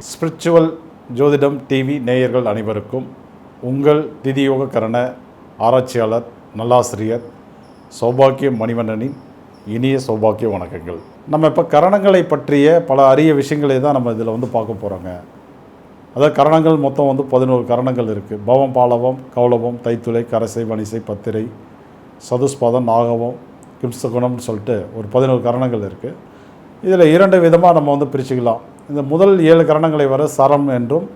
Spiritual ஜோதிடம் TV நேயர்கள் அனைவருக்கும் உங்கள் திதியோக கரண ஆராய்ச்சியாளர் நல்லாசிரியர் சௌபாக்கிய மணிவண்ணனின் இனிய சௌபாக்கிய வணக்கங்கள். நம்ம இப்போ கரணங்களை பற்றிய பல அரிய விஷயங்களை தான் நம்ம இதில் வந்து பார்க்க போகிறோங்க அதாவது கரணங்கள் மொத்தம் வந்து பதினோரு கரணங்கள் இருக்குது பவம் பாலவம் கௌலவம் தைத்துளை கரசை வனிசை பத்திரை சதுஸ்பாதம் நாகவம் கிம்சகுணம்னு சொல்லிட்டு ஒரு பதினோரு கரணங்கள் இருக்குது இதில் இரண்டு விதமாக நம்ம வந்து பிரிச்சுக்கலாம். இந்த முதல் ஏழு கரணங்களை வர சரம் என்றும்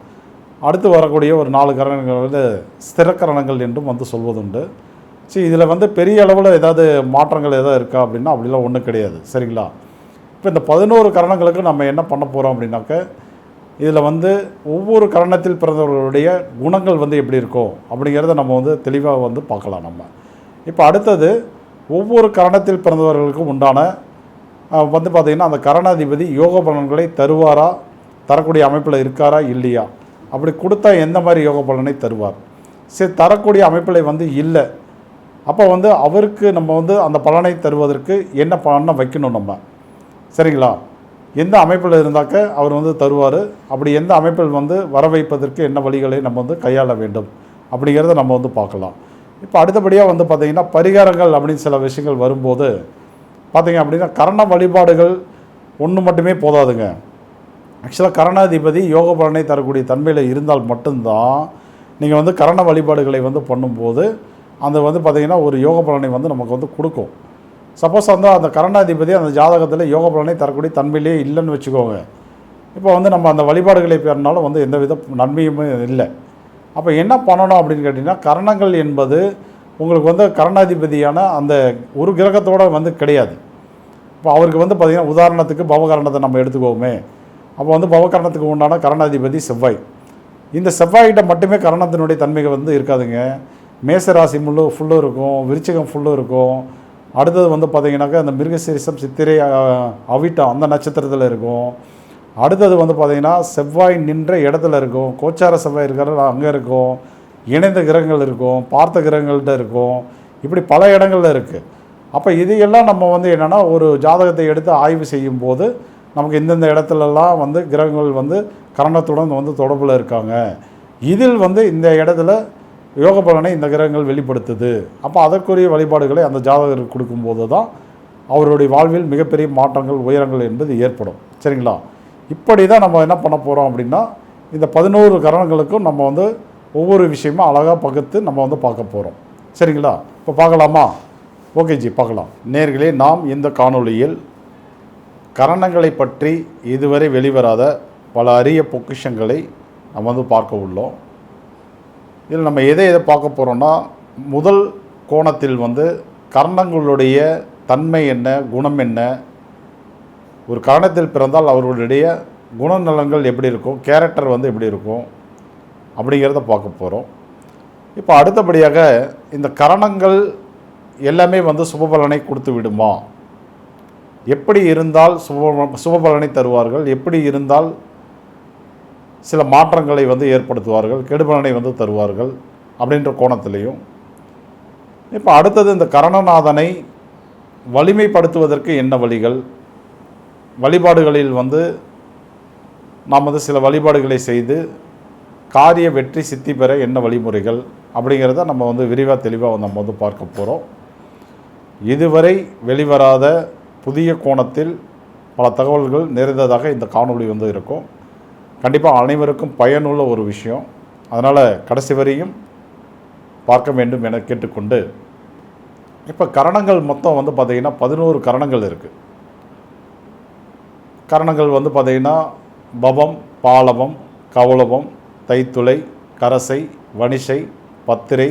அடுத்து வரக்கூடிய ஒரு நாலு கரணங்கள் வந்து ஸ்திர கரணங்கள் என்றும் வந்து சொல்வதுண்டு. சரி இதில் வந்து பெரிய அளவில் ஏதாவது மாற்றங்கள் எதாவது இருக்கா அப்படின்னா அப்படிலாம் ஒன்றும் கிடையாது. சரிங்களா? இப்போ இந்த பதினோரு கரணங்களுக்கு நம்ம என்ன பண்ண போகிறோம் அப்படின்னாக்க இதில் வந்து ஒவ்வொரு கரணத்தில் பிறந்தவர்களுடைய குணங்கள் வந்து எப்படி இருக்கும் அப்படிங்கிறத நம்ம வந்து தெளிவாக வந்து பார்க்கலாம் நம்ம. இப்போ அடுத்தது ஒவ்வொரு கரணத்தில் பிறந்தவர்களுக்கும் உண்டான வந்து பார்த்திங்கன்னா அந்த கரணாதிபதி யோக பலன்களை தருவாரா? தரக்கூடிய அமைப்பில் இருக்காரா? இல்லையா? அப்படி கொடுத்தா எந்த மாதிரி யோக பலனை தருவார்? சரி தரக்கூடிய அமைப்பில் வந்து இல்லை. அப்போ வந்து அவருக்கு நம்ம வந்து அந்த பலனை தருவதற்கு என்ன பலனை வைக்கணும் நம்ம? சரிங்களா? எந்த அமைப்பில் இருந்தாக்க அவர் வந்து தருவார். அப்படி எந்த அமைப்பில் வந்து வர வைப்பதற்கு என்ன வழிகளை நம்ம வந்து கையாள வேண்டும்? அப்படிங்கிறத நம்ம வந்து பார்க்கலாம். இப்போ அடுத்தபடியாக வந்து பார்த்திங்கன்னா பரிகாரங்கள் அப்படின்னு சில விஷயங்கள் வரும்போது பார்த்திங்க அப்படின்னா கரண வழிபாடுகள் ஒன்று மட்டுமே போதாதுங்க. ஆக்சுவலாக கரணாதிபதி யோக பலனை தரக்கூடிய தன்மையில் இருந்தால் மட்டும்தான் நீங்கள் வந்து கரண வழிபாடுகளை வந்து பண்ணும்போது அந்த வந்து பார்த்திங்கன்னா ஒரு யோக பலனை வந்து நமக்கு வந்து கொடுக்கும். சப்போஸ் வந்து அந்த கரணாதிபதி அந்த ஜாதகத்தில் யோக பலனை தரக்கூடிய தன்மையிலே இல்லைன்னு வச்சுக்கோங்க. இப்போ வந்து நம்ம அந்த வழிபாடுகளை பெறினாலும் வந்து எந்த வித நன்மையுமே இல்லை. அப்போ என்ன பண்ணணும் அப்படின்னு கேட்டிங்கன்னா கரணங்கள் என்பது உங்களுக்கு வந்து கரணாதிபதியான அந்த ஒரு கிரகத்தோட வந்து கிடையாது. இப்போ அவருக்கு வந்து பார்த்திங்கன்னா உதாரணத்துக்கு பவகரணத்தை நம்ம எடுத்துக்கோமே. அப்போ வந்து பவகரணத்துக்கு உண்டான கரணாதிபதி செவ்வாய். இந்த செவ்வாய்கிட்ட மட்டுமே கரணத்தினுடைய தன்மைகள் வந்து இருக்காதுங்க. மேசராசி முள்ளு ஃபுல்லும் இருக்கும் விருச்சிகம் ஃபுல்லும் இருக்கும். அடுத்தது வந்து பார்த்திங்கனாக்கா அந்த மிருகசீரிசம் சித்திரை அவிட்டம் அந்த நட்சத்திரத்தில் இருக்கும். அடுத்தது வந்து பார்த்திங்கன்னா செவ்வாய் நின்ற இடத்துல இருக்கும். கோச்சார செவ்வாய் இருக்கிற அங்கே இருக்கும். இணைந்த கிரகங்கள் இருக்கும். பார்த்த கிரகங்கள்கிட்ட இருக்கும். இப்படி பல இடங்கள்ல இருக்குது அப்போ இதையெல்லாம் நம்ம வந்து என்னென்னா ஒரு ஜாதகத்தை எடுத்து ஆய்வு செய்யும்போது நமக்கு இந்தந்த இடத்துலலாம் வந்து கிரகங்கள் வந்து கரணத்துடன் வந்து தொடர்பில் இருக்காங்க. இதில் வந்து இந்த இடத்துல யோக பலனை இந்த கிரகங்கள் வெளிப்படுத்துது. அப்போ அதற்குரிய வழிபாடுகளை அந்த ஜாதகருக்கு கொடுக்கும்போது தான் அவருடைய வாழ்வில் மிகப்பெரிய மாற்றங்கள் உயரங்கள் என்பது ஏற்படும். சரிங்களா? இப்படி தான் நம்ம என்ன பண்ண போகிறோம் அப்படின்னா இந்த பதினோரு கரணங்களுக்கும் நம்ம வந்து ஒவ்வொரு விஷயமும் அழகாக பகுத்து நம்ம வந்து பார்க்க போகிறோம் சரிங்களா? இப்போ பார்க்கலாமா? ஓகே ஜி பார்க்கலாம். நேர்களே நாம் இந்த காணொளியில் கரணங்களை பற்றி இதுவரை வெளிவராத பல அரிய பொக்கிஷங்களை நம்ம வந்து பார்க்க உள்ளோம். இதில் நம்ம எதை எதை பார்க்க போகிறோம்னா முதல் கோணத்தில் வந்து கரணங்களுடைய தன்மை என்ன குணம் என்ன ஒரு கரணத்தில் பிறந்தால் அவர்களுடைய குணநலங்கள் எப்படி இருக்கும்? கேரக்டர் வந்து எப்படி இருக்கும்? அப்படிங்கிறத பார்க்க போகிறோம் இப்போ அடுத்தபடியாக இந்த கரணங்கள் எல்லாமே வந்து சுபபலனை கொடுத்து விடுமா? எப்படி இருந்தால் சுப சுபபலனை தருவார்கள்? எப்படி இருந்தால் சில மாற்றங்களை வந்து ஏற்படுத்துவார்கள்? கெடுபலனை வந்து தருவார்கள்? அப்படின்ற கோணத்திலையும். இப்போ அடுத்தது இந்த கரணநாதனை வலிமைப்படுத்துவதற்கு என்ன வழிகள்? வழிபாடுகளில் வந்து நாம் வந்து சில வழிபாடுகளை செய்து காரிய வெற்றி சித்தி பெற என்ன வழிமுறைகள் அப்படிங்கிறத நம்ம வந்து விரிவாக தெளிவாக நம்ம வந்து பார்க்க போகிறோம் இதுவரை வெளிவராத புதிய கோணத்தில் பல தகவல்கள் நிறைந்ததாக இந்த காணொளி வந்து இருக்கும். கண்டிப்பாக அனைவருக்கும் பயனுள்ள ஒரு விஷயம். அதனால் கடைசி வரையும் பார்க்க வேண்டும் என கேட்டுக்கொண்டு இப்போ கரணங்கள் மொத்தம் வந்து பார்த்திங்கன்னா பதினோரு கரணங்கள் இருக்குது கரணங்கள் வந்து பார்த்திங்கன்னா பவம் பாலவம் கவுளவம் தைத்துளை கரசை வணிசை பத்திரை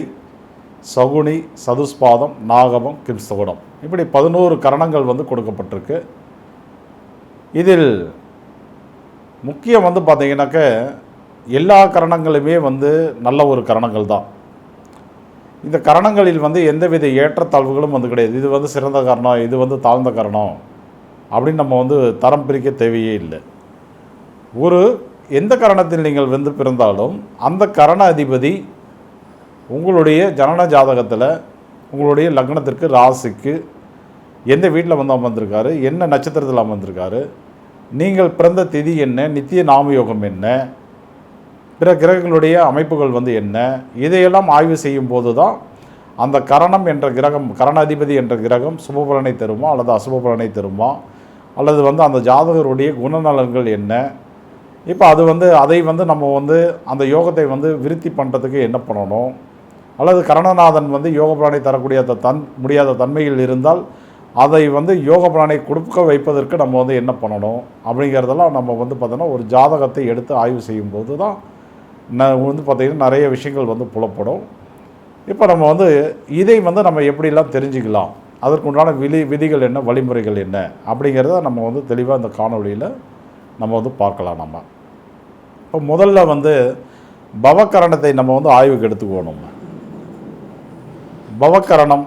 சகுனி சதுஸ்பாதம் நாகவம் கிம்சகுணம். இப்படி பதினோரு கரணங்கள் வந்து கொடுக்கப்பட்டிருக்கு. இதில் முக்கியம் வந்து பார்த்திங்கனாக்க எல்லா கரணங்களுமே வந்து நல்ல ஒரு கரணங்கள் தான். இந்த கரணங்களில் வந்து எந்தவித ஏற்றத்தாழ்வுகளும் வந்து கிடையாது. இது வந்து சிறந்த கரணம் இது வந்து தாழ்ந்த கரணம். அப்படின்னு நம்ம வந்து தரம் பிரிக்க தேவையே இல்லை. ஒரு எந்த கரணத்தில் நீங்கள் வந்து பிறந்தாலும் அந்த கரண அதிபதி உங்களுடைய ஜனன ஜாதகத்தில் உங்களுடைய லக்னத்திற்கு ராசிக்கு எந்த வீட்டில் வந்து அமர்ந்திருக்காரு என்ன நட்சத்திரத்தில் அமர்ந்திருக்காரு நீங்கள் பிறந்த திதி என்ன நித்திய நாமயோகம் என்ன பிற கிரகங்களுடைய அமைப்புகள் வந்து என்ன இதையெல்லாம் ஆய்வு செய்யும் போது தான் அந்த கரணம் என்ற கிரகம் கரணாதிபதி என்ற கிரகம் சுபபலனை தருமா அல்லது அசுபபலனை தருமா அல்லது வந்து அந்த ஜாதகருடைய குணநலன்கள் என்ன? இப்போ அது வந்து அதை வந்து நம்ம வந்து அந்த யோகத்தை வந்து விருத்தி பண்ணுறதுக்கு என்ன பண்ணணும்? அல்லது கரணநாதன் வந்து யோக பிராணை தரக்கூடிய தன் முடியாத தன்மையில் இருந்தால் அதை வந்து யோக பிராணை கொடுக்க வைப்பதற்கு நம்ம வந்து என்ன பண்ணணும்? அப்படிங்கிறதெல்லாம் நம்ம வந்து பார்த்தோன்னா ஒரு ஜாதகத்தை எடுத்து ஆய்வு செய்யும்போது தான் ந வந்து பார்த்திங்கன்னா நிறைய விஷயங்கள் வந்து புலப்படும். இப்போ நம்ம வந்து இதை வந்து நம்ம எப்படிலாம் தெரிஞ்சுக்கலாம்? அதற்குண்டான விதி விதிகள் என்ன வழிமுறைகள் என்ன அப்படிங்கிறத நம்ம வந்து தெளிவாக இந்த காணொலியில் நம்ம வந்து பார்க்கலாம் நம்ம. இப்போ முதல்ல வந்து பவக்கரணத்தை நம்ம வந்து ஆய்வுக்கு எடுத்துக்குவோம் நம்ம. பவக்கரணம்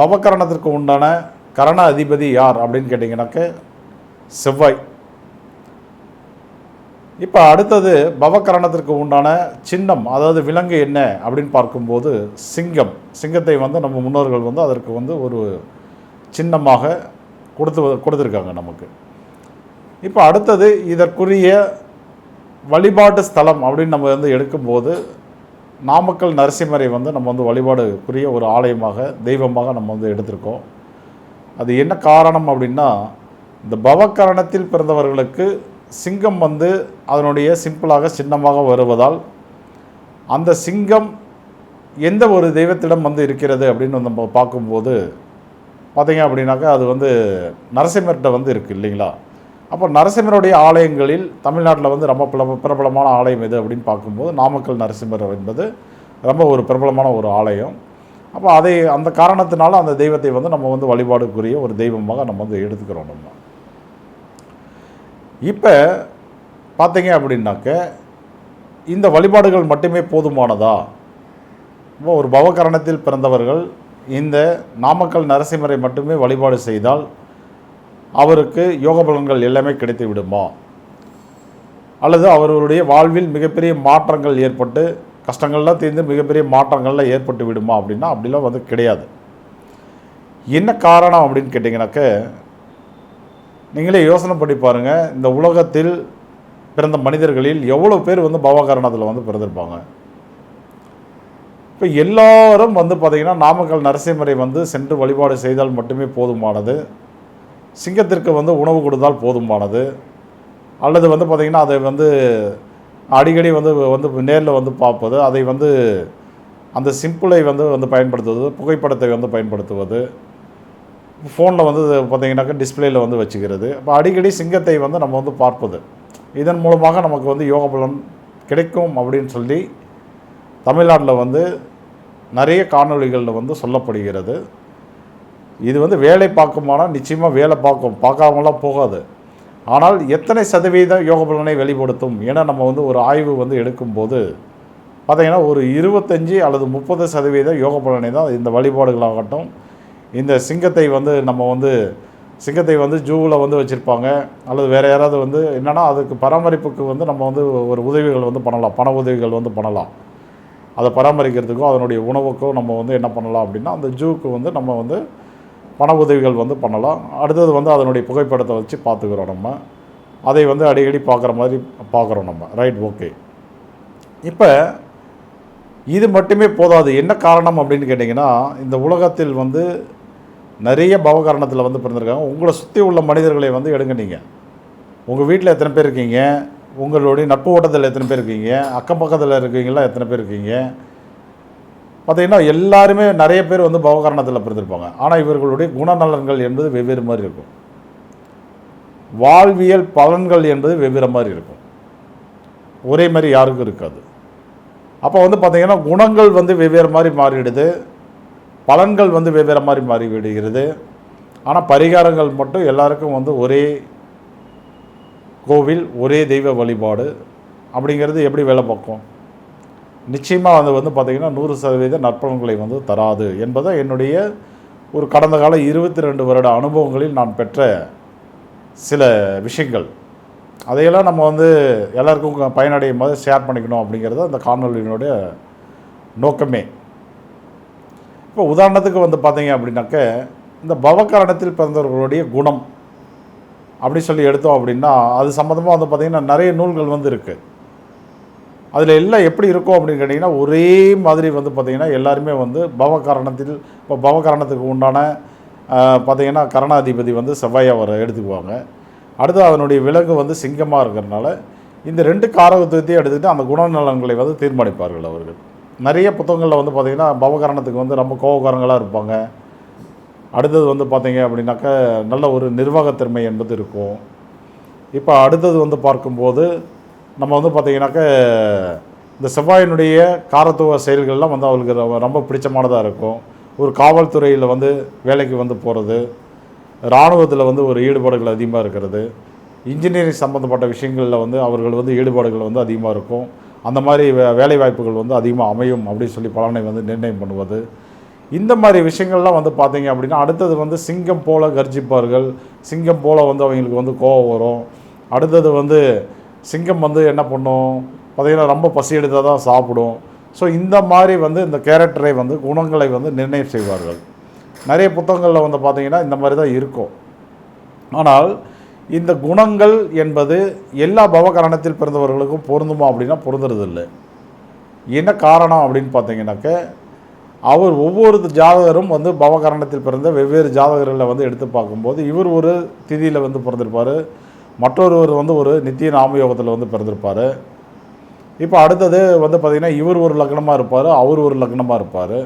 பவக்கரணத்திற்கு உண்டான கரண அதிபதி யார் அப்படின்னு கேட்டிங்கனாக்க செவ்வாய். இப்போ அடுத்தது பவக்கரணத்திற்கு உண்டான சின்னம் அதாவது விலங்கு என்ன அப்படின்னு பார்க்கும்போது சிங்கம். சிங்கத்தை வந்து நம்ம முன்னோர்கள் வந்து அதற்கு வந்து ஒரு சின்னமாக கொடுத்து கொடுத்துருக்காங்க நமக்கு. இப்போ அடுத்தது இதற்குரிய வழிபாட்டு ஸ்தலம் அப்படின்னு நம்ம வந்து எடுக்கும்போது நாமக்கல் நரசிம்மரை வந்து நம்ம வந்து வழிபாடுக்குரிய ஒரு ஆலயமாக தெய்வமாக நம்ம வந்து எடுத்திருக்கோம். அது என்ன காரணம் அப்படின்னா இந்த பவக்கரணத்தில் பிறந்தவர்களுக்கு சிங்கம் வந்து அதனுடைய சிம்பிளாக சின்னமாக வருவதால் அந்த சிங்கம் எந்த ஒரு தெய்வத்திடம் வந்து இருக்கிறது அப்படின்னு நம்ம பார்க்கும்போது பார்த்தீங்க அப்படின்னாக்கா அது வந்து நரசிம்மர்கிட்ட வந்து இருக்குது இல்லைங்களா? அப்போ நரசிம்மருடைய ஆலயங்களில் தமிழ்நாட்டில் வந்து ரொம்ப பிரபல பிரபலமான ஆலயம் எது அப்படின்னு பார்க்கும்போது நாமக்கல் நரசிம்மர் என்பது ரொம்ப ஒரு பிரபலமான ஒரு ஆலயம். அப்போ அதை அந்த காரணத்தினால அந்த தெய்வத்தை வந்து நம்ம வந்து வழிபாடுக்குரிய ஒரு தெய்வமாக நம்ம வந்து எடுத்துக்கிறோம் நம்ம. இப்போ பார்த்தீங்க அப்படின்னாக்க இந்த வழிபாடுகள் மட்டுமே போதுமானதா? ஒரு பவகரணத்தில் பிறந்தவர்கள் இந்த நாமக்கல் நரசிம்மரை மட்டுமே வழிபாடு செய்தால் அவருக்கு யோக பலன்கள் எல்லாமே கிடைத்து விடுமா? அல்லது அவர்களுடைய வாழ்வில் மிகப்பெரிய மாற்றங்கள் ஏற்பட்டு கஷ்டங்கள்லாம் தீர்ந்து மிகப்பெரிய மாற்றங்கள்லாம் ஏற்பட்டு விடுமா அப்படின்னா அப்படிலாம் வந்து கிடையாது. என்ன காரணம் அப்படின்னு கேட்டிங்கனாக்க நீங்களே யோசனை பண்ணி பாருங்கள் இந்த உலகத்தில் பிறந்த மனிதர்களில் எவ்வளோ பேர் வந்து பவாகரணத்தில் வந்து பிறந்திருப்பாங்க? இப்போ எல்லாரும் வந்து பார்த்திங்கன்னா நாமக்கல் நரசிம்மரை வந்து சென்று வழிபாடு செய்தால் மட்டுமே போதுமானது. சிங்கத்திற்கு வந்து உணவு கொடுத்தால் போதுமானது. அல்லது வந்து பார்த்திங்கன்னா அதை வந்து அடிக்கடி வந்து வந்து நேரில் வந்து பார்ப்பது அதை வந்து அந்த சிம்பிளை வந்து வந்து பயன்படுத்துவது புகைப்படத்தை வந்து பயன்படுத்துவது. ஃபோனில் வந்து பார்த்திங்கனாக்கா டிஸ்பிளேயில் வந்து வச்சுக்கிறது. அப்போ அடிக்கடி சிங்கத்தை வந்து நம்ம வந்து பார்ப்பது. இதன் மூலமாக நமக்கு வந்து யோக பலன் கிடைக்கும் அப்படின்னு சொல்லி தமிழ்நாட்டில் வந்து நிறைய காணொளிகளில் வந்து சொல்லப்படுகிறது. இது வந்து வேலை பார்க்குமானால் நிச்சயமாக வேலை பார்க்கும். பார்க்காமலாம் போகாது. ஆனால் எத்தனை சதவீதம் யோக பலனை வெளிப்படுத்தும் ஏன்னா நம்ம வந்து ஒரு ஆய்வு வந்து எடுக்கும்போது பார்த்திங்கன்னா ஒரு இருபத்தஞ்சி அல்லது முப்பது சதவீதம் யோக பலனை தான் இந்த வழிபாடுகளாகட்டும் இந்த சிங்கத்தை வந்து நம்ம வந்து சிங்கத்தை வந்து ஜூவில் வந்து வச்சுருப்பாங்க. அல்லது வேறு யாராவது வந்து என்னென்னா அதுக்கு பராமரிப்புக்கு வந்து நம்ம வந்து ஒரு உதவிகள் வந்து பண்ணலாம். பண உதவிகள் வந்து பண்ணலாம். அதை பராமரிக்கிறதுக்கோ அதனுடைய உணவுக்கோ நம்ம வந்து என்ன பண்ணலாம் அப்படின்னா அந்த ஜூக்கு வந்து நம்ம வந்து பண உதவிகள் வந்து பண்ணலாம். அடுத்தது வந்து அதனுடைய புகைப்படத்தை வச்சு பார்த்துக்கிறோம் நம்ம. அதை வந்து அடிக்கடி பார்க்குற மாதிரி பார்க்குறோம் நம்ம. ரைட் ஓகே இப்போ இது மட்டுமே போதாது. என்ன காரணம் அப்படின்னு கேட்டிங்கன்னா இந்த உலகத்தில் வந்து நிறைய பவகாரணத்தில் வந்து பிறந்திருக்காங்க. உங்களை சுற்றி உள்ள மனிதர்களை வந்து எடுங்க நீங்கள் உங்கள் வீட்டில் எத்தனை பேர் இருக்கீங்க? உங்களுடைய நட்பு ஓட்டத்தில் எத்தனை பேர் இருக்கீங்க? அக்கம் பக்கத்தில் இருக்கீங்களா? எத்தனை பேர் இருக்கீங்க? பார்த்தீங்கன்னா எல்லாருமே நிறைய பேர் வந்து பவகரணத்தில் பிறந்திருப்பாங்க. ஆனால் இவர்களுடைய குணநலன்கள் என்பது வெவ்வேறு மாதிரி இருக்கும். வாழ்வியல் பலன்கள் என்பது வெவ்வேறு மாதிரி இருக்கும். ஒரே மாதிரி யாருக்கும் இருக்காது. அப்போ வந்து பார்த்திங்கன்னா குணங்கள் வந்து வெவ்வேறு மாதிரி மாறிடுது. பலன்கள் வந்து வெவ்வேறு மாதிரி மாறிவிடுகிறது ஆனால் பரிகாரங்கள் மட்டும் எல்லாருக்கும் வந்து ஒரே கோவில் ஒரே தெய்வ வழிபாடு அப்படிங்கிறது எப்படி வேலை பார்க்கும்? நிச்சயமாக அது வந்து பார்த்திங்கன்னா நூறு சதவீத நற்பலன்களை வந்து தராது என்பதை என்னுடைய ஒரு கடந்த கால இருபத்தி ரெண்டு வருட அனுபவங்களில் நான் பெற்ற சில விஷயங்கள். அதையெல்லாம் நம்ம வந்து எல்லாருக்கும் பயனடையும் போது ஷேர் பண்ணிக்கணும் அப்படிங்கிறது அந்த காணொலியினுடைய நோக்கமே. இப்போ உதாரணத்துக்கு வந்து பார்த்தீங்க அப்படின்னாக்க இந்த பவகரணத்தில் பிறந்தவர்களுடைய குணம் அப்படி சொல்லி எடுத்தோம் அப்படின்னா அது சம்மந்தமாக வந்து பார்த்திங்கன்னா நிறைய நூல்கள் வந்து இருக்குது அதில் எல்லாம் எப்படி இருக்கும் அப்படின்னு கேட்டிங்கன்னா ஒரே மாதிரி வந்து பார்த்திங்கன்னா எல்லாருமே வந்து பவகரணத்தில் இப்போ பவகரணத்துக்கு உண்டான பார்த்திங்கன்னா கரணாதிபதி வந்து செவ்வாயை அவர் எடுத்துக்குவாங்க. அடுத்து அதனுடைய விலங்கு வந்து சிங்கமாக இருக்கிறதுனால இந்த ரெண்டு காரகத்துவத்தையும் எடுத்துக்கிட்டு அந்த குணநலன்களை வந்து தீர்மானிப்பார்கள் அவர்கள். நிறைய புத்தகங்களில் வந்து பார்த்திங்கன்னா பவகரணத்துக்கு வந்து ரொம்ப கோபக்காரங்களாக இருப்பாங்க. அடுத்தது வந்து பார்த்திங்க அப்படின்னாக்கா நல்ல ஒரு நிர்வாகத்திறமை என்பது இருக்கும். இப்போ அடுத்தது வந்து பார்க்கும்போது நம்ம வந்து பார்த்திங்கனாக்க இந்த செவ்வாயினுடைய காரத்துவ செயல்கள்லாம் வந்து அவளுக்கு ரொம்ப- ரொம்ப பிடிச்சமானதாக இருக்கும். ஒரு காவல்துறையில் வந்து வேலைக்கு வந்து போகிறது இராணுவத்தில் வந்து ஒரு ஈடுபாடுகள் அதிகமாக இருக்கிறது இன்ஜினியரிங் சம்மந்தப்பட்ட விஷயங்களில் வந்து அவர்கள் வந்து ஈடுபாடுகள் வந்து அதிகமாக இருக்கும். அந்த மாதிரி வே வேலை வாய்ப்புகள் வந்து அதிகமாக அமையும் அப்படின்னு சொல்லி பலனை வந்து நிர்ணயம் பண்ணுவது. இந்த மாதிரி விஷயங்கள்லாம் வந்து பார்த்தீங்க அப்படின்னா அடுத்தது வந்து சிங்கம் போல கர்ஜிப்பார்கள். சிங்கம் போல் வந்து அவங்களுக்கு வந்து கோவம் வரும். அடுத்தது வந்து சிங்கம் வந்து என்ன பண்ணும்? பார்த்திங்கன்னா ரொம்ப பசி எடுத்தால் தான் சாப்பிடும். ஸோ இந்த மாதிரி வந்து இந்த கேரக்டரை வந்து குணங்களை வந்து நிர்ணயம் செய்வார்கள். நிறைய புத்தகங்களில் வந்து பார்த்திங்கன்னா இந்த மாதிரி தான் இருக்கும். ஆனால் இந்த குணங்கள் என்பது எல்லா பவகரணத்தில் பிறந்தவர்களுக்கும் பொருந்துமா அப்படின்னா பொருந்துறதில்லை. என்ன காரணம் அப்படின்னு பார்த்தீங்கன்னாக்க அவர் ஒவ்வொரு ஜாதகரும் வந்து பவகரணத்தில் பிறந்த வெவ்வேறு ஜாதகர்களை வந்து எடுத்து பார்க்கும்போது இவர் ஒரு திதியில் வந்து பிறந்திருப்பார் மற்றொருவர் வந்து ஒரு நித்திய நாமயோகத்தில் வந்து பிறந்திருப்பார். இப்போ அடுத்தது வந்து பார்த்திங்கன்னா இவர் ஒரு லக்னமாக இருப்பார் அவர் ஒரு லக்னமாக இருப்பார்.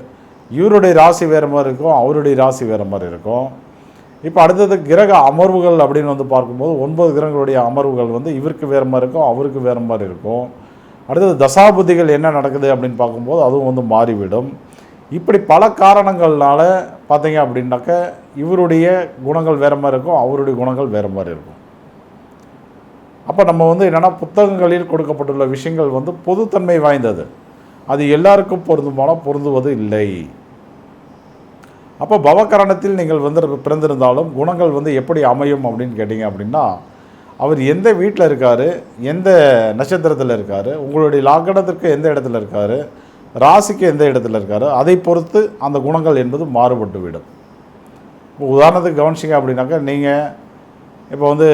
இவருடைய ராசி வேறு மாதிரி இருக்கும் அவருடைய ராசி வேறு மாதிரி இருக்கும். இப்போ அடுத்தது கிரக அமர்வுகள் அப்படின்னு வந்து பார்க்கும்போது ஒன்பது கிரகங்களுடைய அமர்வுகள் வந்து இவருக்கு வேறு மாதிரி இருக்கும் அவருக்கு வேறு மாதிரி இருக்கும். அடுத்தது தசாபுதிகள் என்ன நடக்குது அப்படின்னு பார்க்கும்போது அதுவும் வந்து மாறிவிடும். இப்படி பல காரணங்கள்னால பார்த்தீங்க அப்படின்னாக்க இவருடைய குணங்கள் வேறு மாதிரி இருக்கும் அவருடைய குணங்கள் வேறு மாதிரி இருக்கும். அப்போ நம்ம வந்து என்னென்னா புத்தகங்களில் கொடுக்கப்பட்டுள்ள விஷயங்கள் வந்து பொதுத்தன்மை வாய்ந்தது. அது எல்லாருக்கும் பொருந்துமானால் பொருந்துவது இல்லை. அப்போ பவகரணத்தில் நீங்கள் வந்து பிறந்திருந்தாலும் குணங்கள் வந்து எப்படி அமையும் அப்படின்னு கேட்டிங்க அப்படின்னா அவர் எந்த வீட்டில் இருக்கார் எந்த நட்சத்திரத்தில் இருக்கார் உங்களுடைய லக்னத்திற்கு எந்த இடத்துல இருக்கார் ராசிக்கு எந்த இடத்துல இருக்கார் அதை பொறுத்து அந்த குணங்கள் என்பது மாறுபட்டு விடும். இப்போ உதாரணத்துக்கு கவனிச்சிங்க அப்படின்னாக்கா நீங்கள் இப்போ வந்து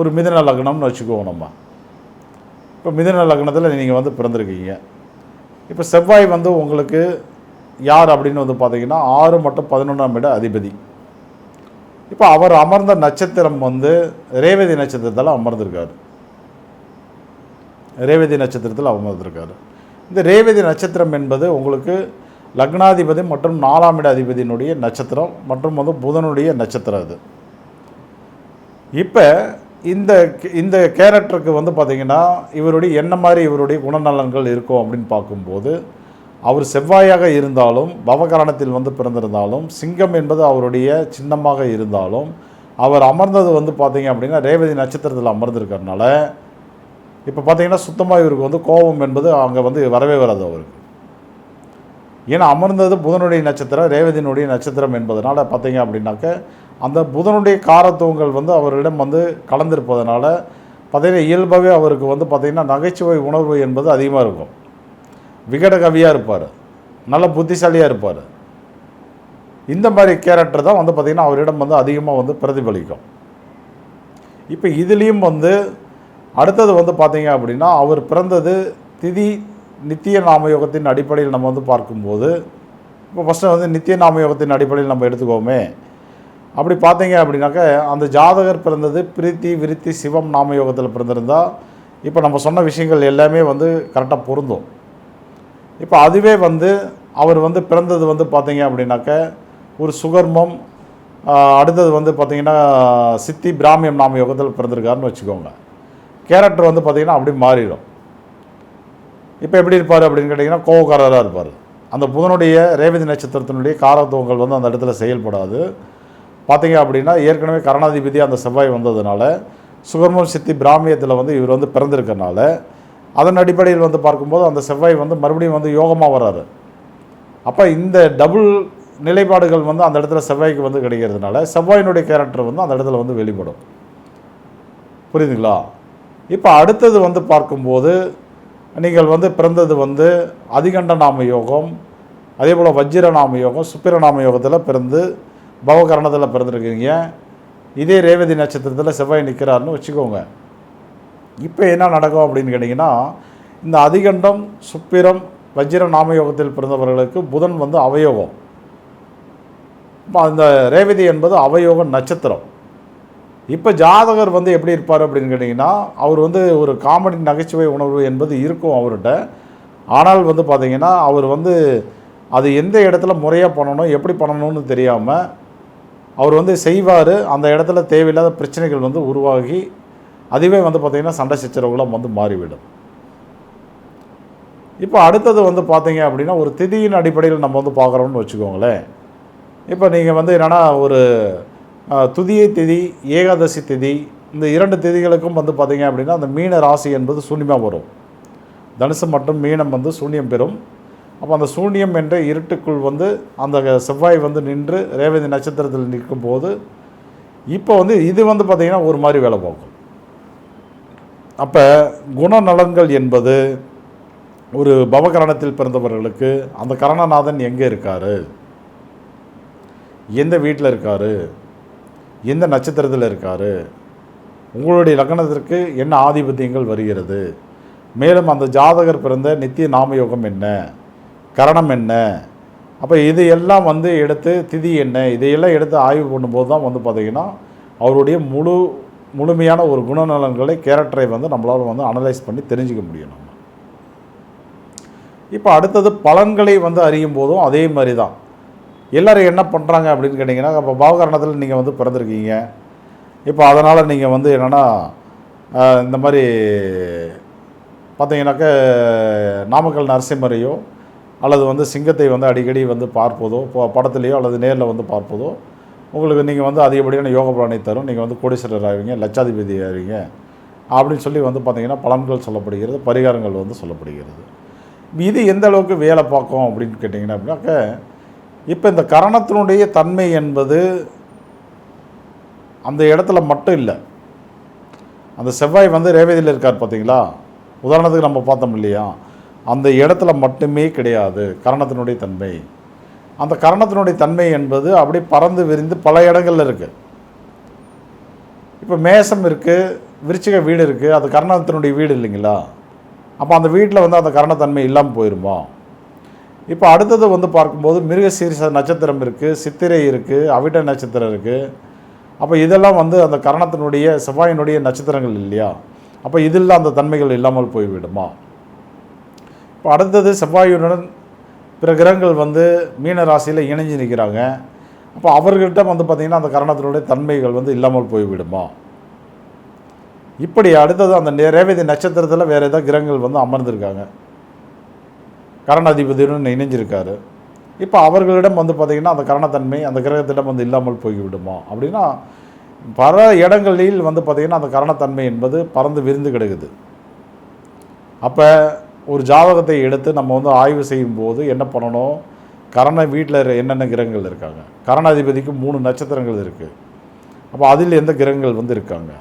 ஒரு மிதன லக்னம்னு வச்சுக்குவோம் நம்ம. இப்போ மிதன லக்னத்தில் நீங்கள் வந்து பிறந்திருக்கீங்க. இப்போ செவ்வாய் வந்து உங்களுக்கு யார் அப்படின்னு வந்து பார்த்தீங்கன்னா ஆறு மற்றும் பதினொன்றாம் இட அதிபதி. இப்போ அவர் அமர்ந்த நட்சத்திரம் வந்து ரேவதி நட்சத்திரத்தில் அமர்ந்திருக்காரு. ரேவதி நட்சத்திரத்தில் அமர்ந்திருக்காரு. இந்த ரேவதி நட்சத்திரம் என்பது உங்களுக்கு லக்னாதிபதி மற்றும் நாலாம் இட அதிபதியினுடைய நட்சத்திரம் மற்றும் வந்து புதனுடைய நட்சத்திரம் அது. இப்போ இந்த இந்த கேரக்டருக்கு வந்து பார்த்திங்கன்னா இவருடைய என்ன மாதிரி இவருடைய குணநலன்கள் இருக்கும் அப்படின்னு பார்க்கும்போது அவர் செவ்வாயாக இருந்தாலும் பவகரணத்தில் வந்து பிறந்திருந்தாலும் சிங்கம் என்பது அவருடைய சின்னமாக இருந்தாலும் அவர் அமர்ந்தது வந்து பார்த்தீங்க அப்படின்னா ரேவதி நட்சத்திரத்தில் அமர்ந்திருக்கிறதுனால இப்போ பார்த்தீங்கன்னா சுத்தமாக இவருக்கு வந்து கோபம் என்பது அங்கே வந்து வரவே வராது அவருக்கு. ஏன்னா அமர்ந்தது புதனுடைய நட்சத்திரம் ரேவதியினுடைய நட்சத்திரம் என்பதனால் பார்த்தீங்க அப்படின்னாக்க அந்த புதனுடைய காரத்துவங்கள் வந்து அவரிடம் வந்து கலந்திருப்பதனால பார்த்தீங்கன்னா இயல்பாகவே அவருக்கு வந்து பார்த்திங்கன்னா நகைச்சுவை உணர்வு என்பது அதிகமாக இருக்கும். விகட கவியாக இருப்பார். நல்ல புத்திசாலியாக இருப்பார். இந்த மாதிரி கேரக்டர் தான் வந்து பார்த்திங்கன்னா அவரிடம் வந்து அதிகமாக வந்து பிரதிபலிக்கும். இப்போ இதுலேயும் வந்து அடுத்தது வந்து பார்த்தீங்க அப்படின்னா அவர் பிறந்தது திதி நித்திய நாமயோகத்தின் அடிப்படையில் நம்ம வந்து பார்க்கும்போது இப்போ ஃபஸ்ட்டு வந்து நித்திய நாமயோகத்தின் அடிப்படையில் நம்ம எடுத்துக்கோமே. அப்படி பார்த்தீங்க அப்படின்னாக்க அந்த ஜாதகர் பிறந்தது பிரீத்தி விருத்தி சிவம் நாமயோகத்தில் பிறந்திருந்தால் இப்போ நம்ம சொன்ன விஷயங்கள் எல்லாமே வந்து கரெக்டாக பொருந்தும். இப்போ அதுவே வந்து அவர் வந்து பிறந்தது வந்து பார்த்தீங்க அப்படின்னாக்க ஒரு சுகர்மம் அடுத்தது வந்து பார்த்தீங்கன்னா சித்தி பிராமியம் நாம யோகத்தில் பிறந்திருக்காருன்னு வச்சுக்கோங்க. கேரக்டர் வந்து பார்த்தீங்கன்னா அப்படி மாறிடும். இப்போ எப்படி இருப்பார் அப்படின்னு கேட்டிங்கன்னா கோவக்காரராக இருப்பார். அந்த புதனுடைய ரேவதி நட்சத்திரத்தினுடைய காரத்துவங்கள் வந்து அந்த இடத்துல செயல்படாது. பார்த்தீங்க அப்படின்னா ஏற்கனவே கரணாதிபதி அந்த செவ்வாய் வந்ததுனால சுகர்மம் சித்தி பிராமியத்தில் வந்து இவர் வந்து பிறந்திருக்கனால அதன் அடிப்படையில் வந்து பார்க்கும்போது அந்த செவ்வாய் வந்து மறுபடியும் வந்து யோகமாக வராது அப்போ இந்த டபுள் நிலைப்பாடுகள் வந்து அந்த இடத்துல செவ்வாய்க்கு வந்து கிடைக்கிறதுனால செவ்வாயினுடைய கேரக்டர் வந்து அந்த இடத்துல வந்து வெளிப்படும். புரியுதுங்களா? இப்போ அடுத்தது வந்து பார்க்கும்போது நீங்கள் வந்து பிறந்தது வந்து அதிகண்ட நாம யோகம் அதே போல் வஜ்ரநாம யோகம் சுப்பிரநாம யோகத்தில் பிறந்து பவகரணத்தில் பிறந்திருக்கீங்க. இதே ரேவதி நட்சத்திரத்தில் செவ்வாய் நிற்கிறாருன்னு வச்சுக்கோங்க. இப்போ என்ன நடக்கும் அப்படின்னு கேட்டிங்கன்னா இந்த அதிகண்டம் சுப்பிரம் வஜ்ர நாமயோகத்தில் பிறந்தவர்களுக்கு புதன் வந்து அவயோகம். அந்த ரேவதி என்பது அவயோக நட்சத்திரம். இப்போ ஜாதகர் வந்து எப்படி இருப்பார் அப்படின்னு கேட்டிங்கன்னா அவர் வந்து ஒரு காமெடி நகைச்சுவை உணர்வு என்பது இருக்கும் அவர்கிட்ட. ஆனால் வந்து பார்த்திங்கன்னா அவர் வந்து அது எந்த இடத்துல முறையாக பண்ணணும் எப்படி பண்ணணும்னு தெரியாமல் அவர் வந்து செய்வார். அந்த இடத்துல தேவையில்லாத பிரச்சனைகள் வந்து உருவாகி அதுவே வந்து பார்த்திங்கன்னா சண்டை சச்சரவுகளாக வந்து மாறிவிடும். இப்போ அடுத்தது வந்து பார்த்தீங்க அப்படின்னா ஒரு திதியின் அடிப்படையில் நம்ம வந்து பார்க்குறோம்னு வச்சுக்கோங்களேன். இப்போ நீங்கள் வந்து என்னென்னா ஒரு துதியை திதி ஏகாதசி திதி இந்த இரண்டு திதிகளுக்கும் வந்து பார்த்தீங்க அப்படின்னா அந்த மீன ராசி என்பது சூன்யமாக வரும். தனுசு மற்றும் மீனம் வந்து சூன்யம் பெறும். அப்போ அந்த சூன்யம் என்ற இருட்டுக்குள் வந்து அந்த செவ்வாய் வந்து நின்று ரேவதி நட்சத்திரத்தில் நிற்கும் போது இப்போ வந்து இது வந்து பார்த்திங்கன்னா ஒரு மாதிரி வேலை பார்க்கும். அப்போ குணநலன்கள் என்பது ஒரு பவகரணத்தில் பிறந்தவர்களுக்கு அந்த கரணநாதன் எங்கே இருக்கார்? எந்த வீட்டில் இருக்கார்? எந்த நட்சத்திரத்தில் இருக்கார்? உங்களுடைய லக்னத்திற்கு என்ன ஆதிபத்தியங்கள் வருகிறது? மேலும் அந்த ஜாதகர் பிறந்த நித்திய நாமயோகம் என்ன? கரணம் என்ன? அப்போ இதையெல்லாம் வந்து எடுத்து திதி என்ன? இதையெல்லாம் எடுத்து ஆய்வு பண்ணும்போது தான் வந்து பார்த்திங்கன்னா அவருடைய முழு முழுமையான ஒரு குணநலன்களை கேரக்டரை வந்து நம்மளால் வந்து அனலைஸ் பண்ணி தெரிஞ்சுக்க முடியும் நம்ம. இப்போ அடுத்தது பலன்களை வந்து அறியும் போதும் அதே மாதிரி தான் எல்லோரும் என்ன பண்ணுறாங்க அப்படின்னு கேட்டிங்கன்னா இப்போ பாவகரணத்தில் நீங்கள் வந்து பிறந்திருக்கீங்க. இப்போ அதனால் நீங்கள் வந்து என்னென்னா இந்த மாதிரி பார்த்தீங்கன்னாக்க நாமக்கல் நரசிம்மரையோ அல்லது வந்து சிங்கத்தை வந்து அடிக்கடி வந்து பார்ப்பதோ ப- படத்துலையோ அல்லது நேரில் வந்து பார்ப்பதோ உங்களுக்கு நீங்கள் வந்து அதிகப்படியான யோக பலனை தரும். நீங்கள் வந்து கோடீஸ்வரர் ஆவீங்க லட்சாதிபதி ஆவீங்க. அப்படின்னு சொல்லி வந்து பார்த்திங்கன்னா பலன்கள் சொல்லப்படுகிறது பரிகாரங்கள் வந்து சொல்லப்படுகிறது. இது எந்த அளவுக்கு வேலை பார்க்கும் அப்படின்னு கேட்டிங்கன்னா அப்படின்னாக்க இப்போ இந்த கரணத்தினுடைய தன்மை என்பது அந்த இடத்துல மட்டும் இல்லை. அந்த செவ்வாய் வந்து ரேவதியில் இருக்கார் பார்த்தீங்களா உதாரணத்துக்கு நம்ம பார்த்தோம் இல்லையா? அந்த இடத்துல மட்டுமே கிடையாது கரணத்தினுடைய தன்மை. அந்த கரணத்தினுடைய தன்மை என்பது அப்படியே பறந்து விரிந்து பல இடங்களில் இருக்குது இப்போ மேசம் இருக்குது விருச்சிக வீடு இருக்குது அது கரணத்தினுடைய வீடு இல்லைங்களா? அப்போ அந்த வீட்டில் வந்து அந்த கரணத்தன்மை இல்லாமல் போயிருமா? இப்போ அடுத்தது வந்து பார்க்கும்போது மிருக மிருகசீரிச நட்சத்திரம் இருக்குது சித்திரை இருக்குது அவிட்ட நட்சத்திரம் இருக்குது அப்போ இதெல்லாம் வந்து அந்த கரணத்தினுடைய செவ்வாயினுடைய நட்சத்திரங்கள் இல்லையா? அப்போ இதில் அந்த தன்மைகள் இல்லாமல் போய்விடுமா? இப்போ அடுத்தது செவ்வாயுடன் பிற கிரகங்கள் வந்து மீன ராசியில் இணைஞ்சு நிற்கிறாங்க. அப்போ அவர்கிட்ட வந்து பார்த்திங்கன்னா அந்த கரணத்தினுடைய தன்மைகள் வந்து இல்லாமல் போய்விடுமா? இப்படி அடுத்தது அந்த ரேவதி நட்சத்திரத்தில் வேறு ஏதாவது கிரகங்கள் வந்து அமர்ந்திருக்காங்க. கரணாதிபதியுடன் இணைஞ்சிருக்காரு. இப்போ அவர்களிடம் வந்து பார்த்திங்கன்னா அந்த கரணத்தன்மை அந்த கிரகத்திடம் வந்து இல்லாமல் போய்விடுமா? அப்படின்னா பல இடங்களில் வந்து பார்த்திங்கன்னா அந்த கரணத்தன்மை என்பது பறந்து விரிந்து கிடக்குது. அப்போ ஒரு ஜாதகத்தை எடுத்து நம்ம வந்து ஆய்வு செய்யும்போது என்ன பண்ணணும்? கரண வீட்டில் என்னென்ன கிரகங்கள் இருக்காங்க? கரணாதிபதிக்கு மூணு நட்சத்திரங்கள் இருக்குது அப்போ அதில் எந்த கிரகங்கள் வந்து இருக்காங்க?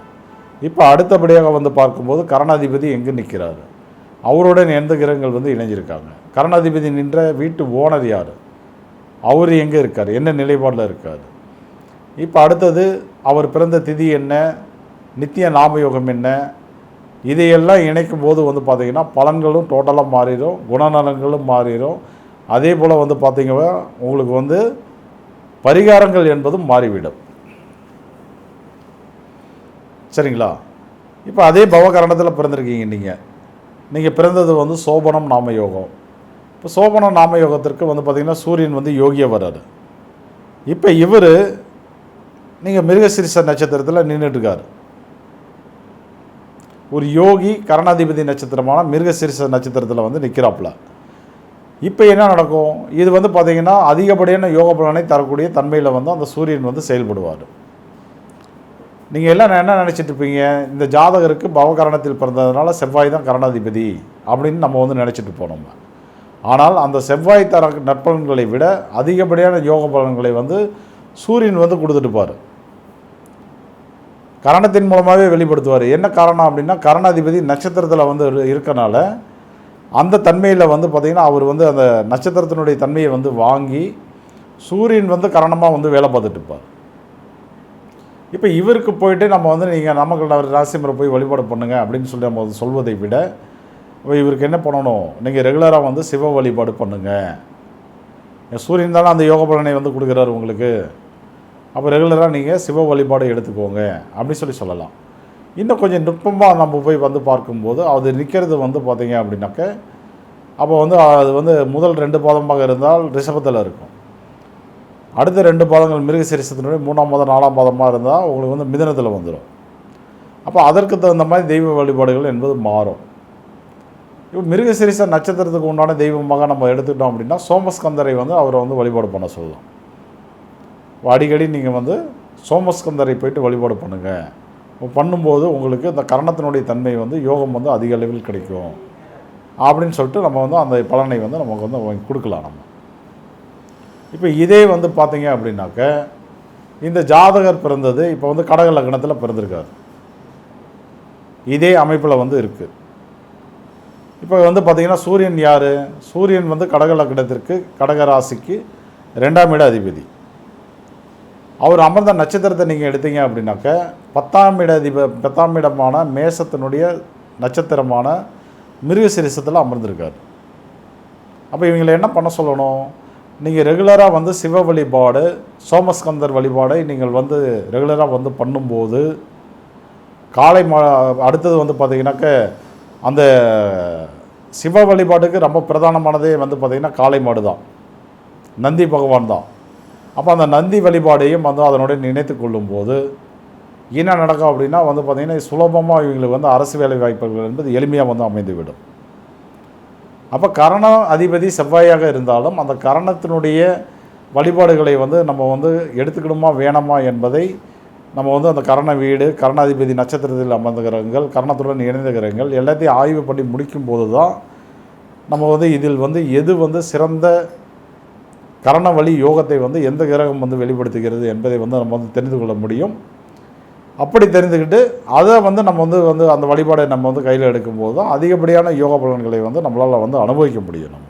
இப்போ அடுத்தபடியாக வந்து பார்க்கும்போது கரணாதிபதி எங்கே நிற்கிறாரு அவருடன் எந்த கிரகங்கள் வந்து இணைஞ்சிருக்காங்க? கரணாதிபதி நின்ற வீட்டு ஓனர் யார்? அவர் எங்கே இருக்கார்? என்ன நிலைப்பாடில் இருக்கார்? இப்போ அடுத்தது அவர் பிறந்த திதி என்ன? நித்திய நாமயோகம் என்ன? இதையெல்லாம் இணைக்கும் போது வந்து பார்த்திங்கன்னா பலன்களும் டோட்டலாக மாறிடும் குணநலன்களும் மாறிடும். அதே போல் வந்து பார்த்திங்கன்னா உங்களுக்கு வந்து பரிகாரங்கள் என்பதும் மாறிவிடும். சரிங்களா? இப்போ அதே பவகரணத்தில் பிறந்திருக்கீங்க நீங்கள் நீங்கள் பிறந்தது வந்து சோபனம் நாமயோகம். இப்போ சோபனம் நாமயோகத்திற்கு வந்து பார்த்திங்கன்னா சூரியன் வந்து யோகிய வர்றாரு. இப்போ இவர் நீங்கள் மிருகசிரிச நட்சத்திரத்தில் நின்றுட்டுருக்காரு ஒரு யோகி கரணாதிபதி நட்சத்திரமான மிருகசிரிச நட்சத்திரத்தில் வந்து நிற்கிறாப்புல இப்போ என்ன நடக்கும்? இது வந்து பார்த்திங்கன்னா அதிகப்படியான யோக பலனை தரக்கூடிய தன்மையில் வந்து அந்த சூரியன் வந்து செயல்படுவார். நீங்கள் எல்லாம் என்ன நினச்சிட்டு இருப்பீங்க? இந்த ஜாதகருக்கு பவகரணத்தில் பிறந்ததுனால செவ்வாய் தான் கரணாதிபதி அப்படின்னு நம்ம வந்து நினச்சிட்டு போனோம் ஆனால் அந்த செவ்வாய் தர நற்பலன்களை விட அதிகப்படியான யோக பலன்களை வந்து சூரியன் வந்து கொடுத்துட்டுப்பார் கரணத்தின் மூலமாகவே வெளிப்படுத்துவார். என்ன காரணம் அப்படின்னா கரணாதிபதி நட்சத்திரத்தில் வந்து இருக்கனால அந்த தன்மையில் வந்து பார்த்திங்கன்னா அவர் வந்து அந்த நட்சத்திரத்தினுடைய தன்மையை வந்து வாங்கி சூரியன் வந்து கரணமாக வந்து வேலை பார்த்துட்டு இருப்பார். இப்போ இவருக்கு போயிட்டு நம்ம வந்து நீங்கள் நாமக்கல் நகர் ராசிமரை போய் வழிபாடு பண்ணுங்கள் அப்படின்னு சொல்லி நம்ம சொல்வதை விட இப்போ இவருக்கு என்ன பண்ணணும்? நீங்கள் ரெகுலராக வந்து சிவ வழிபாடு பண்ணுங்கள் சூரியன் தானே அந்த யோக பலனை வந்து கொடுக்குறாரு உங்களுக்கு. அப்போ ரெகுலராக நீங்கள் சிவ வழிபாடு எடுத்துக்கோங்க அப்படின்னு சொல்லி சொல்லலாம். இன்னும் கொஞ்சம் நுட்பமாக நம்ம போய் வந்து பார்க்கும்போது அது நிற்கிறது வந்து பார்த்தீங்க அப்படின்னாக்க அப்போ வந்து அது வந்து முதல் ரெண்டு பாதமாக இருந்தால் ரிஷபத்தில் இருக்கும். அடுத்த ரெண்டு பாதங்கள் மிருக சிரிசத்தினுடைய மூணாம் பாதம் நாலாம் பாதமாக இருந்தால் உங்களுக்கு வந்து மிதனத்தில் வந்துடும் அப்போ அதற்கு தகுந்த மாதிரி தெய்வ வழிபாடுகள் என்பது மாறும். இப்போ மிருகசிரிச நட்சத்திரத்துக்கு உண்டான தெய்வமாக நம்ம எடுத்துக்கிட்டோம் அப்படின்னா சோமஸ்கந்தரை வந்து அவரை வந்து வழிபாடு பண்ண சொல்லலாம். அடிக்கடி நீங்கள் வந்து சோமஸ்கந்தரை போயிட்டு வழிபாடு பண்ணுங்கள் பண்ணும்போது உங்களுக்கு இந்த கரணத்தினுடைய தன்மை வந்து யோகம் வந்து அதிக அளவில் கிடைக்கும். அப்படின்னு சொல்லிட்டு நம்ம வந்து அந்த பலனை வந்து நமக்கு வந்து கொடுக்கலாம் நம்ம. இப்போ இதே வந்து பார்த்தீங்க அப்படின்னாக்க இந்த ஜாதகர் பிறந்தது இப்போ வந்து கடக லக்னத்தில் பிறந்திருக்காரு. இதே அமைப்பில் வந்து இருக்குது இப்போ வந்து பார்த்திங்கன்னா சூரியன் யார்? சூரியன் வந்து கடக லக்னத்திற்கு கடக ராசிக்கு ரெண்டாம் இட அதிபதி. அவர் அமர்ந்த நட்சத்திரத்தை நீங்கள் எடுத்தீங்க அப்படின்னாக்க பத்தாம் இட அதிப பத்தாம் இடமான மேசத்தினுடைய நட்சத்திரமான மிருகசிரிசத்தில் அமர்ந்திருக்கார். அப்போ இவங்களை என்ன பண்ண சொல்லணும்? நீங்கள் ரெகுலராக வந்து சிவ வழிபாடு சோமஸ்கந்தர் வழிபாடை நீங்கள் வந்து ரெகுலராக வந்து பண்ணும்போது காலை மா அடுத்தது வந்து பார்த்திங்கனாக்க அந்த சிவ வழிபாட்டுக்கு ரொம்ப பிரதானமானதே வந்து பார்த்திங்கன்னா காளை மாடு தான் நந்தி பகவான் தான் அப்போ அந்த நந்தி வழிபாடையும் வந்து அதனுடைய நினைத்து கொள்ளும்போது என்ன நடக்கும் அப்படின்னா வந்து பார்த்திங்கன்னா சுலபமாக இவங்களுக்கு வந்து அரசு வேலை வாய்ப்புகள் என்பது எளிமையாக வந்து அமைந்துவிடும். அப்போ கரண அதிபதி செவ்வாயாக இருந்தாலும் அந்த கரணத்தினுடைய வழிபாடுகளை வந்து நம்ம வந்து எடுத்துக்கணுமா வேணாமா என்பதை நம்ம வந்து அந்த கரண வீடு கரணாதிபதி நட்சத்திரத்தில் அமர்ந்த கிரகங்கள் கரணத்துடன் இணைந்த கிரகங்கள் எல்லாத்தையும் ஆய்வு பண்ணி முடிக்கும் போது தான் நம்ம வந்து இதில் வந்து எது வந்து சிறந்த கரண வழி யோகத்தை வந்து எந்த கிரகம் வந்து வெளிப்படுத்துகிறது என்பதை வந்து நம்ம வந்து தெரிந்து கொள்ள முடியும். அப்படி தெரிந்துக்கிட்டு அதை வந்து நம்ம வந்து வந்து அந்த வழிபாடை நம்ம வந்து கையில் எடுக்கும்போது தான் அதிகப்படியான யோக பலன்களை வந்து நம்மளால் வந்து அனுபவிக்க முடியும் நம்ம.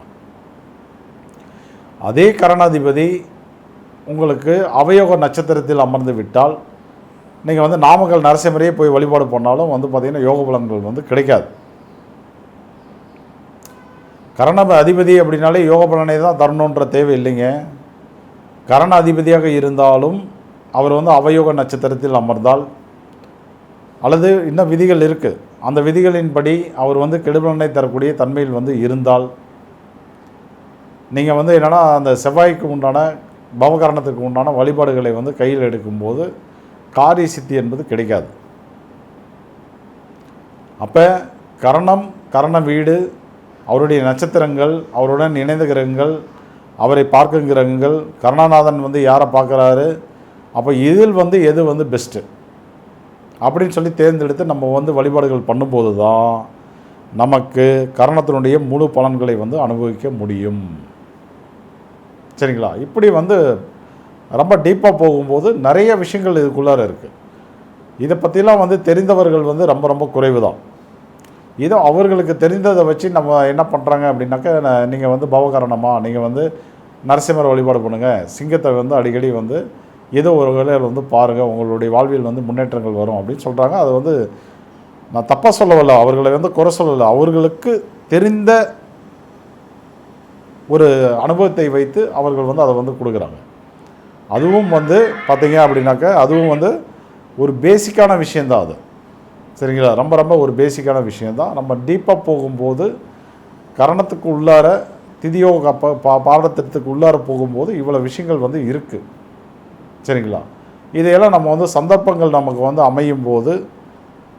அதே கரணாதிபதி உங்களுக்கு அவயோக நட்சத்திரத்தில் அமர்ந்து விட்டால் நீங்கள் வந்து நாமக்கல் நரசிம்மரையே போய் வழிபாடு பண்ணாலும் வந்து பார்த்திங்கன்னா யோக பலன்கள் வந்து கிடைக்காது. கரண அதிபதி அப்படின்னாலே யோக பலனை தான் தரணுன்ற தேவை இல்லைங்க. கரண அதிபதியாக இருந்தாலும் அவர் வந்து அவயோக நட்சத்திரத்தில் அமர்ந்தால் அல்லது இன்னும் விதிகள் இருக்குது அந்த விதிகளின்படி அவர் வந்து கெடுபலனை தரக்கூடிய தன்மையில் வந்து இருந்தால் நீங்கள் வந்து என்னென்னா அந்த செவ்வாய்க்கு உண்டான பவகரணத்துக்கு உண்டான வழிபாடுகளை வந்து கையில் எடுக்கும்போது காரிய சித்தி என்பது கிடைக்காது. அப்போ கரணம் கரண வீடு அவருடைய நட்சத்திரங்கள் அவருடன் இணைந்த கிரகங்கள் அவரை பார்க்கும் கிரகங்கள் கருணாநாதன் வந்து யாரை பார்க்குறாரு? அப்போ இதில் வந்து எது வந்து பெஸ்ட்டு அப்படின்னு சொல்லி தேர்ந்தெடுத்து நம்ம வந்து வழிபாடுகள் பண்ணும்போது தான் நமக்கு கரணத்தினுடைய முழு பலன்களை வந்து அனுபவிக்க முடியும். சரிங்களா? இப்படி வந்து ரொம்ப டீப்பாக போகும்போது நிறைய விஷயங்கள் இதுக்குள்ளார இருக்குது இதை பற்றிலாம் வந்து தெரிந்தவர்கள் வந்து ரொம்ப ரொம்ப குறைவு தான் ஏதோ அவர்களுக்கு தெரிந்ததை வச்சு நம்ம என்ன பண்ணுறாங்க அப்படின்னாக்கா நீங்கள் வந்து பவகரணமாக நீங்கள் வந்து நரசிம்மர் வழிபாடு பண்ணுங்கள் சிங்கத்தை வந்து அடிக்கடி வந்து ஏதோ ஒரு வேலையில் வந்து பாருங்கள் உங்களுடைய வாழ்வில் வந்து முன்னேற்றங்கள் வரும் அப்படின்னு சொல்கிறாங்க அது வந்து நான் தப்பாக சொல்லவில்லை அவர்களை வந்து குறை சொல்லலை அவர்களுக்கு தெரிந்த ஒரு அனுபவத்தை வைத்து அவர்கள் வந்து அதை வந்து கொடுக்குறாங்க. அதுவும் வந்து பார்த்தீங்க அப்படின்னாக்கா அதுவும் வந்து ஒரு பேசிக்கான விஷயந்தான் அது. சரிங்களா? ரொம்ப ரொம்ப ஒரு பேசிக்கான விஷயந்தான் நம்ம டீப்பாக போகும்போது கரணத்துக்கு உள்ளார திதியோக பா பா பாடத்திட்டத்துக்கு உள்ளார போகும்போது இவ்வளோ விஷயங்கள் வந்து இருக்குது சரிங்களா? இதையெல்லாம் நம்ம வந்து சந்தர்ப்பங்கள் நமக்கு வந்து அமையும் போது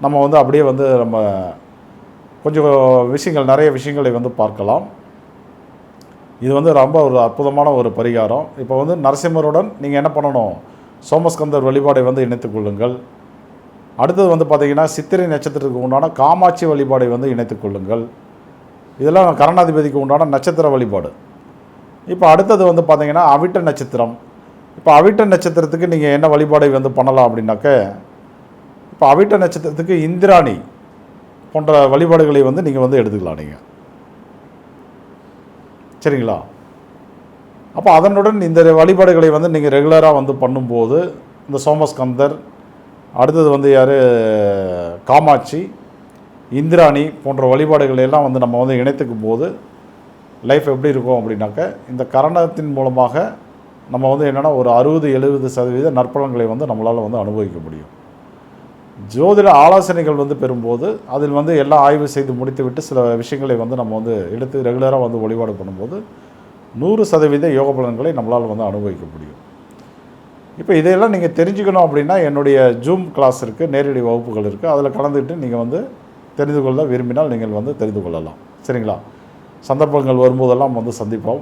நம்ம வந்து அப்படியே வந்து நம்ம கொஞ்சம் விஷயங்கள் நிறைய விஷயங்களை வந்து பார்க்கலாம். இது வந்து ரொம்ப ஒரு அற்புதமான ஒரு பரிகாரம். இப்போ வந்து நரசிம்மருடன் நீங்கள் என்ன பண்ணணும்? சோமஸ்கந்தர் வழிபாடை வந்து இணைத்துக் கொள்ளுங்கள். அடுத்தது வந்து பார்த்திங்கன்னா சித்திரை நட்சத்திரத்துக்கு உண்டான காமாட்சி வழிபாடை வந்து இணைத்துக் கொள்ளுங்கள். இதெல்லாம் கரணாதிபதிக்கு உண்டான நட்சத்திர வழிபாடு. இப்போ அடுத்தது வந்து பார்த்திங்கன்னா அவிட்ட நட்சத்திரம். இப்போ அவிட்ட நட்சத்திரத்துக்கு நீங்கள் என்ன வழிபாடை வந்து பண்ணலாம் அப்படின்னாக்க இப்போ அவிட்ட நட்சத்திரத்துக்கு இந்திராணி போன்ற வழிபாடுகளை வந்து நீங்கள் வந்து எடுத்துக்கலாம் நீங்கள் சரிங்களா? அப்போ அதனுடன் இந்த வழிபாடுகளை வந்து நீங்கள் ரெகுலராக வந்து பண்ணும்போது இந்த சோமஸ்கந்தர் அடுத்தது வந்து யார்? காமாட்சி இந்திராணி போன்ற வழிபாடுகளை எல்லாம் வந்து நம்ம வந்து இணைத்துக்கும் போது லைஃப் எப்படி இருக்கும் அப்படின்னாக்க இந்த கரணத்தின் மூலமாக நம்ம வந்து என்னென்னா ஒரு அறுபது எழுபது சதவீத நற்பலன்களை வந்து நம்மளால் வந்து அனுபவிக்க முடியும். ஜோதிட ஆலோசனைகள் வந்து பெறும்போது அதில் வந்து எல்லாம் ஆய்வு செய்து முடித்துவிட்டு சில விஷயங்களை வந்து நம்ம வந்து எடுத்து ரெகுலராக வந்து வழிபாடு பண்ணும்போது நூறு சதவீத யோக பலன்களை நம்மளால் வந்து அனுபவிக்க முடியும். இப்போ இதையெல்லாம் நீங்கள் தெரிஞ்சுக்கணும் அப்படின்னா என்னுடைய ஜூம் கிளாஸ் இருக்குது நேரடி வகுப்புகள் இருக்குது அதில் கலந்துக்கிட்டு நீங்கள் வந்து தெரிந்து கொள்ள விரும்பினால் நீங்கள் வந்து தெரிந்து கொள்ளலாம். சரிங்களா? சந்தர்ப்பங்கள் வரும்போதெல்லாம் வந்து சந்திப்போம்.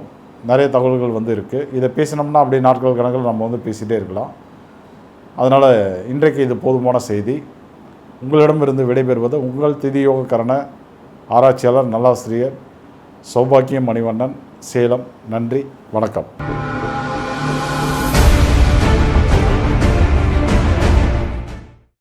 நிறைய தகவல்கள் வந்து இருக்குது இதை பேசினோம்னா அப்படியே நாட்கள் கணக்கில் நம்ம வந்து பேசிகிட்டே இருக்கலாம். அதனால் இன்றைக்கு இது போதுமான செய்தி. உங்களிடமிருந்து விடைபெறுவது உங்கள் திதியோகக்கரண ஆராய்ச்சியாளர் நல்லாசிரியர் சௌபாக்கியம் மணிவண்ணன். சேலம். நன்றி. வணக்கம்.